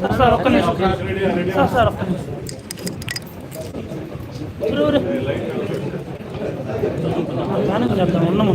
Sir sir ఒక్క నిమిషం. Sir sir ఒక్క నిమిషం. దానికి చెప్తాం ఉన్నాము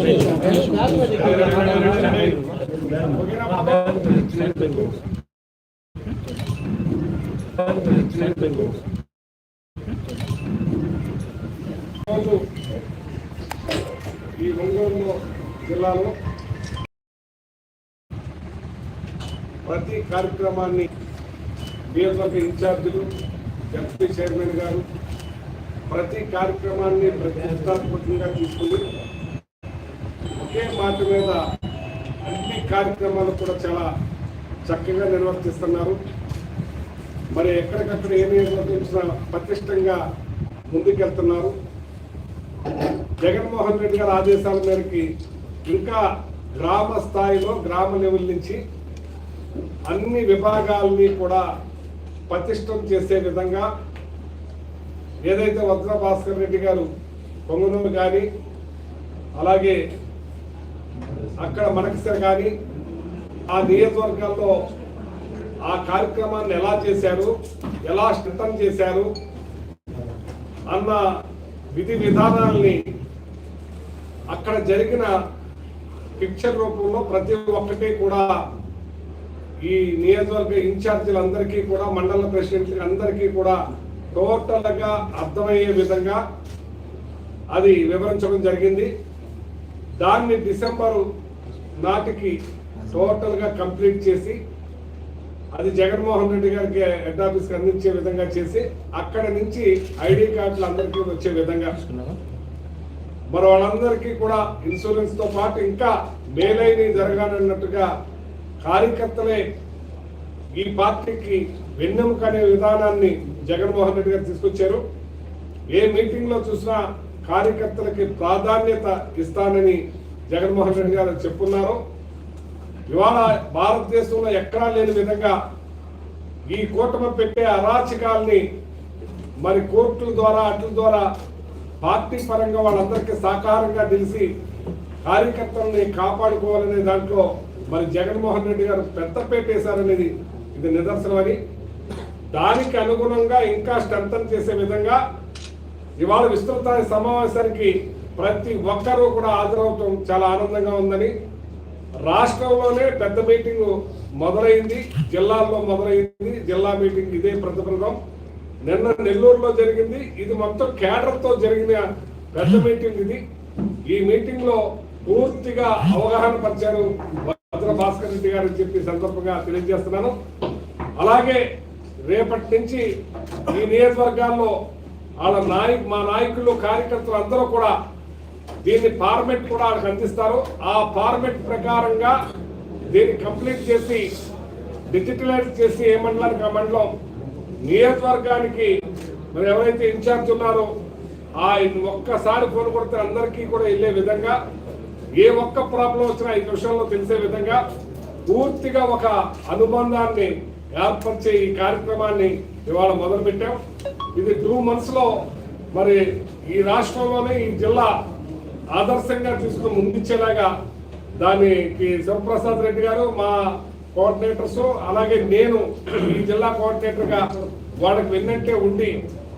ఈ ఒంగోలు జిల్లాలో ప్రతి కార్యక్రమాన్ని బిఎస్ఎఫ్ ఇన్ఛార్జీలు ఎంపీ చైర్మన్ గారు ప్రతి కార్యక్రమాన్ని ప్రతిష్టాత్మకంగా తీసుకుని ఒకే మీద అన్ని కార్యక్రమాలు కూడా చాలా చక్కగా నిర్వర్తిస్తున్నారు. మరి ఎక్కడికక్కడ ఏ నిర్వర్తించినా పటిష్టంగా ముందుకెళ్తున్నారు. జగన్మోహన్ రెడ్డి గారి ఆదేశాల మేరకి ఇంకా గ్రామ స్థాయిలో గ్రామ లెవెల్ నుంచి అన్ని విభాగాల్ని కూడా పటిష్టం చేసే విధంగా ఏదైతే వజ్ర భాస్కర్ రెడ్డి గారు పొంగనూరు కానీ అలాగే అక్కడ మనకిస్తారు కానీ ఆ నియోజకవర్గాల్లో ఆ కార్యక్రమాన్ని ఎలా చేశారు ఎలా స్థితం చేశారు అన్న విధి విధానాల్ని అక్కడ జరిగిన పిక్చర్ రూపంలో ప్రతి ఒక్కటి కూడా ఈ నియోజకవర్గ ఇన్ఛార్జీలందరికీ కూడా మండల ప్రెసిడెంట్ అందరికీ కూడా టోటల్గా అర్థమయ్యే విధంగా అది వివరించడం జరిగింది. దాన్ని డిసెంబరు నాటికి టోటల్గా కంప్లీట్ చేసి అది జగన్మోహన్ రెడ్డి గారికి హెడ్ ఆఫీస్కి అందించే విధంగా చేసి అక్కడ నుంచి ఐడి కార్డులు అందరికీ వచ్చే విధంగా. మరి వాళ్ళందరికీ కూడా ఇన్సూరెన్స్తో పాటు ఇంకా మేలైన జరగాలన్నట్టుగా కార్యకర్తలే ఈ పార్టీకి వెన్నెముక అనే విధానాన్ని జగన్మోహన్ రెడ్డి గారు తీసుకొచ్చారు. ఏ మీటింగ్లో చూసినా కార్యకర్తలకి ప్రాధాన్యత ఇస్తానని జగన్మోహన్ రెడ్డి గారు చెప్పున్నారు. ఇవాళ భారతదేశంలో ఎక్కడా లేని విధంగా ఈ కూటమి పెట్టే అరాచకాల్ని మరి కోర్టుల ద్వారా అట్ల ద్వారా పార్టీ పరంగా వాళ్ళందరికీ సహకారంగా తెలిసి కార్యకర్తల్ని కాపాడుకోవాలనే దాంట్లో మరి జగన్మోహన్ రెడ్డి గారు పెద్ద పెట్టేశారనేది ఇది నిదర్శనమని. దానికి అనుగుణంగా ఇంకా స్ట్రెంథన్ చేసే విధంగా ఇవాళ విస్తృత సమావేశానికి ప్రతి ఒక్కరూ కూడా హాజరవటం చాలా ఆనందంగా ఉందని రాష్ట్రంలోనే పెద్ద మీటింగ్ మొదలైంది జిల్లాల్లో మొదలైంది జిల్లా మీటింగ్ ఇదే ప్రతిఫలం నిన్న నెల్లూరులో జరిగింది. ఇది మొత్తం కేడర్తో జరిగిన పెద్ద మీటింగ్ ఇది. ఈ మీటింగ్లో పూర్తిగా అవగాహన పరిచారు భద్ర భాస్కర్ రెడ్డి గారు అని చెప్పి సందర్భంగా తెలియజేస్తున్నాను. అలాగే రేపటి నుంచి ఈ నియోజకవర్గాల్లో వాళ్ళ నాయకు మా నాయకులు కార్యకర్తలు అందరూ కూడా దీన్ని ఫార్మెట్ కూడా వాళ్ళకి అందిస్తారు. ఆ ఫార్మెట్ ప్రకారంగా దీన్ని కంప్లీట్ చేసి డిజిటలైజ్ చేసి ఏ మండలానికి ఆ మండలం నియోజకవర్గానికి మరి ఎవరైతే ఇన్ఛార్జ్ ఉన్నారో ఆ ఒక్కసారి ఫోన్ కొడితే అందరికీ కూడా వెళ్ళే విధంగా ఏ ఒక్క ప్రాబ్లం వచ్చినా ఈ విషయంలో తెలిసే విధంగా పూర్తిగా ఒక అనుబంధాన్ని ఏర్పరిచే ఈ కార్యక్రమాన్ని ఇవాళ మొదలుపెట్టాం. ఇది టూ మంత్స్లో మరి ఈ రాష్ట్రంలోనే ఈ జిల్లా ఆదర్శంగా తీసుకుని ముందుంచేలాగా దానికి శివప్రసాద్ రెడ్డి గారు మా కోఆర్డినేటర్స్ అలాగే నేను ఈ జిల్లా కోఆర్డినేటర్గా వాళ్ళకి విన్నట్టే ఉండి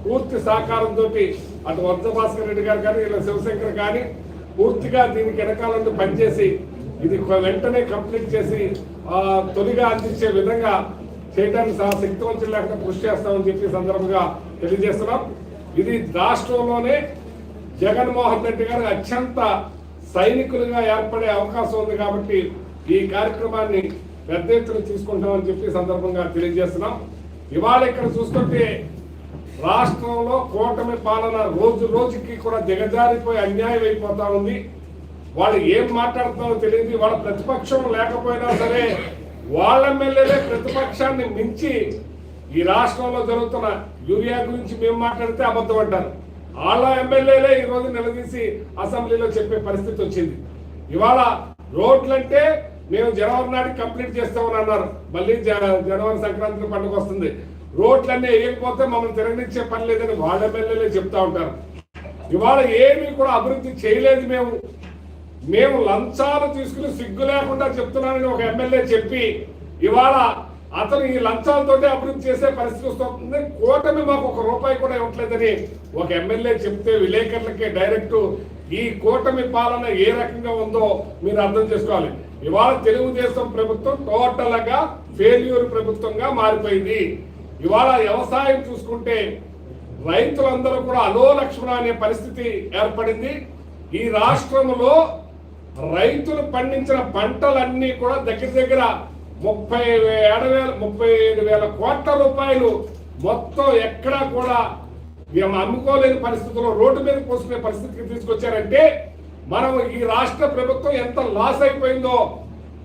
పూర్తి సహకారంతో అటు వర్ధభాస్కర్ రెడ్డి గారు కానీ ఇలా శివశంకర్ కానీ పూర్తిగా దీనికి వెనకాల పనిచేసి ఇది వెంటనే కంప్లీట్ చేసి తొలిగా అందించే విధంగా చేయడానికి సహా శక్తివంతులు లేకుండా కృషి చేస్తామని చెప్పి సందర్భంగా తెలియజేస్తున్నాం. ఇది రాష్ట్రంలోనే జగన్మోహన్ రెడ్డి గారు అత్యంత సైనికులుగా ఏర్పడే అవకాశం ఉంది కాబట్టి ఈ కార్యక్రమాన్ని పెద్ద ఎత్తున తీసుకుంటామని చెప్పి సందర్భంగా తెలియజేస్తున్నాం. ఇవాళ ఇక్కడ చూసుకుంటే రాష్ట్రంలో కూటమి పాలన రోజు రోజుకి కూడా దిగజారిపోయి అన్యాయం అయిపోతా ఉంది. వాళ్ళు ఏం మాట్లాడుతున్నారో తెలియదు. వాళ్ళ ప్రతిపక్షం లేకపోయినా సరే వాళ్ళ ఎమ్మెల్యేలే ప్రతిపక్షాన్ని మించి ఈ రాష్ట్రంలో జరుగుతున్న యూరియా గురించి మేము మాట్లాడితే అబద్ధం అంటారు. వాళ్ళ ఎమ్మెల్యేలే ఈ రోజు నిలదీసి అసెంబ్లీలో చెప్పే పరిస్థితి వచ్చింది. ఇవాళ రోడ్లంటే మేము జనవరి నాటికి కంప్లీట్ చేస్తామని అన్నారు. మళ్ళీ జనవరి సంక్రాంతి పండుగ వస్తుంది. రోడ్లన్నీ వేయకపోతే మమ్మల్ని తిరగనిచ్చే పని లేదని వాళ్ళ ఎమ్మెల్యేలే చెప్తా ఉంటారు. ఇవాళ ఏమీ కూడా అభివృద్ధి చేయలేదు మేము. మేము లంచాలు తీసుకుని సిగ్గు లేకుండా చెప్తున్నానని ఒక ఎమ్మెల్యే చెప్పి ఇవాళ అతను ఈ లంచాలతోటి అభివృద్ధి చేసే పరిస్థితి వస్తుంది. కూటమి మాకు ఒక రూపాయి కూడా ఇవ్వట్లేదని ఒక ఎమ్మెల్యే చెప్తే విలేకరులకే డైరెక్ట్ ఈ కూటమి పాలన ఏ రకంగా ఉందో మీరు అర్థం చేసుకోవాలి. ఇవాళ తెలుగుదేశం ప్రభుత్వం టోటల్గా ఫెయిల్యూర్ ప్రభుత్వంగా మారిపోయింది. ఇవాళ వ్యవసాయం చూసుకుంటే రైతులందరూ కూడా అలో లక్ష్మణ అనే పరిస్థితి ఏర్పడింది. ఈ రాష్ట్రంలో రైతులు పండించిన పంటలన్నీ కూడా దగ్గర దగ్గర ముప్పై ఏడు వేల ముప్పై ఏడు వేల కోట్ల రూపాయలు మొత్తం ఎక్కడా కూడా మేము అమ్ముకోలేని పరిస్థితుల్లో రోడ్డు మీద పోసుకునే పరిస్థితికి తీసుకొచ్చారంటే మనం ఈ రాష్ట్ర ప్రభుత్వం ఎంత లాస్ అయిపోయిందో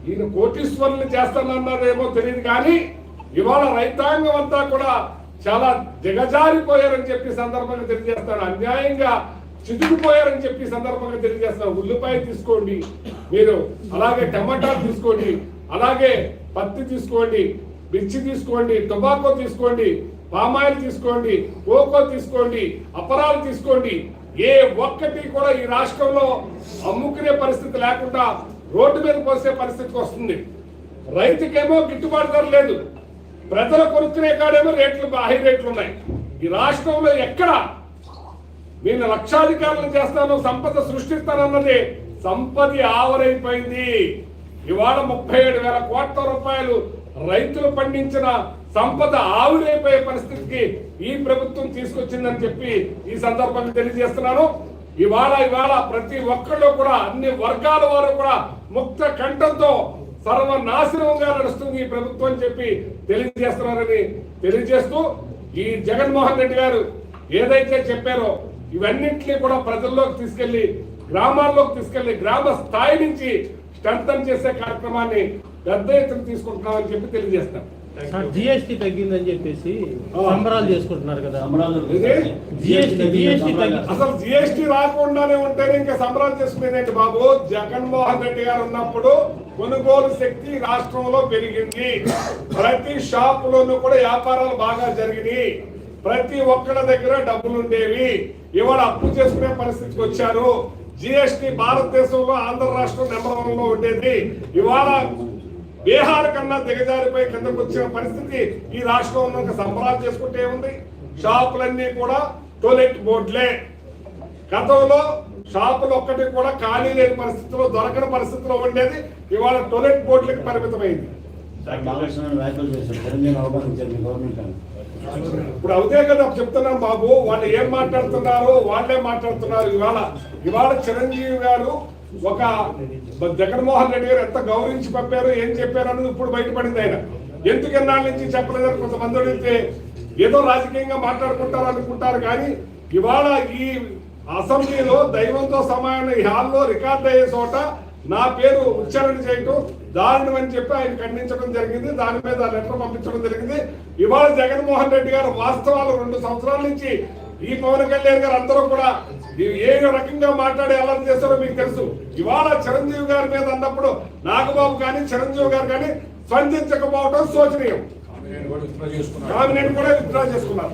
ఈయన కోటీశ్వరులు చేస్తానన్నారేమో తెలియదు కానీ ఇవాళ రైతాంగం అంతా కూడా చాలా దిగజారిపోయారని చెప్పి సందర్భంగా తెలియజేస్తాను. అన్యాయంగా చితికిపోయారని చెప్పి సందర్భంగా తెలియజేస్తాను ఉల్లిపాయ తీసుకోండి మీరు అలాగే టమాటాలు తీసుకోండి అలాగే పత్తి తీసుకోండి మిర్చి తీసుకోండి టొబాకో తీసుకోండి పామాయిల్ తీసుకోండి కోకో తీసుకోండి అపరాలు తీసుకోండి. ఏ ఒక్కటి కూడా ఈ రాష్ట్రంలో అమ్ముకునే పరిస్థితి లేకుండా రోడ్డు మీద పోసే పరిస్థితికి వస్తుంది. రైతుకేమో గిట్టుబాటు ధర లేదు. ప్రజలు కొనుక్కునే కాడేమో రేట్లు హై రేట్లు ఉన్నాయి. ఈ రాష్ట్రంలో ఎక్కడ నేను లక్షాధికారులు చేస్తాను సంపద సృష్టిస్తానన్నది సంపద ఆవరైపోయింది. ఇవాళ ముప్పై ఏడు వేల కోట్ల రూపాయలు రైతులు పండించిన సంపద ఆవిరైపోయే పరిస్థితికి ఈ ప్రభుత్వం తీసుకొచ్చిందని చెప్పి ఈ సందర్భంగా తెలియజేస్తున్నాను. ఇవాళ ఇవాళ ప్రతి ఒక్కళ్ళు కూడా అన్ని వర్గాల వారు కూడా ముక్త కంఠంతో సర్వనాశనంగా నడుస్తుంది ఈ ప్రభుత్వం అని చెప్పి తెలియజేస్తున్నారని తెలియజేస్తూ ఈ జగన్మోహన్ రెడ్డి గారు ఏదైతే చెప్పారో ఇవన్నింటినీ కూడా ప్రజల్లోకి తీసుకెళ్ళి గ్రామాల్లోకి తీసుకెళ్ళి గ్రామ స్థాయి నుంచి స్ట్రెంథన్ చేసే కార్యక్రమాన్ని పెద్ద ఎత్తున తీసుకుంటున్నామని చెప్పి తెలియజేస్తాం. సార్ జిఎస్టీ తగ్గిందని చెప్పేసి సంబరాలు చేసుకుంటున్నారు కదా. అసలు జిఎస్టీ రాకుండానే ఉంటేనే ఇంకా సంబరాలు చేసుకునేదండి బాబు. జగన్మోహన్ రెడ్డి గారు ఉన్నప్పుడు కొనుగోలు శక్తి రాష్ట్రంలో పెరిగింది. ప్రతి షాపులోనూ కూడా వ్యాపారాలు బాగా జరిగినాయి. ప్రతి ఒక్కళ్ళ దగ్గర డబ్బులు ఉండేవి ఇవాళ అప్పు చేసుకునే పరిస్థితికి వచ్చారు. జిఎస్టి భారతదేశంలో ఆంధ్ర రాష్ట్రం నెంబర్ వన్లో ఉండేది. ఇవాళ బీహార్ కన్నా దిగజారిపోయి కిందకు వచ్చిన పరిస్థితి ఈ రాష్ట్రంలో ఉన్న సంబరాలు చేసుకుంటే ఉంది షాపులన్నీ కూడా టోయిలెట్ బోర్డులే. గతంలో షాపులు ఒక్కటి కూడా ఖాళీ లేని పరిస్థితిలో దొరకని పరిస్థితిలో ఉండేది. ఇవాళ టోయిలెట్ బోర్డులకు పరిమితమైంది. బాలకృష్ణ వ్యాఖ్యలు చేశారు. తెలంగాణ అవమానించారు మీ గవర్నమెంట్ అని. ఇప్పుడు అవుతే కదా చెప్తున్నాను బాబు వాళ్ళు ఏం మాట్లాడుతున్నారు వాళ్ళే మాట్లాడుతున్నారు ఇవాళ. ఇవాళ చిరంజీవి గారు ఒక జగన్మోహన్ రెడ్డి గారు ఎంత గౌరవించి పంపారు ఏం చెప్పారు అన్నది ఇప్పుడు బయటపడింది ఆయన. ఎందుకు ఎన్నాళ్ళ నుంచి చెప్పలేదని కొంతమంది అడిగితే ఏదో రాజకీయంగా మాట్లాడుకుంటారు అనుకుంటారు కానీ ఇవాళ ఈ అసెంబ్లీలో దైవంతో సమాన ఈ హాల్లో రికార్డ్ అయ్యే చోట నా పేరు ఉచ్చారణ చేయటం దారుణం అని చెప్పి ఆయన ఖండించడం జరిగింది. దాని మీద లెటర్ పంపించడం జరిగింది. ఇవాళ జగన్మోహన్ రెడ్డి గారు వాస్తవాలు రెండు సంవత్సరాల నుంచి ఈ పవన్ కళ్యాణ్ గారు అందరూ కూడా ఏ రకంగా మాట్లాడి ఎలా చేస్తారో మీకు తెలుసు. ఇవాళ చిరంజీవి గారి మీద అన్నప్పుడు నాగబాబు కానీ చిరంజీవి గారు కానీ స్పందించకపోవడం శోచనీయం. కామినేట్ కూడా విత్డ్రా చేసుకున్నారు.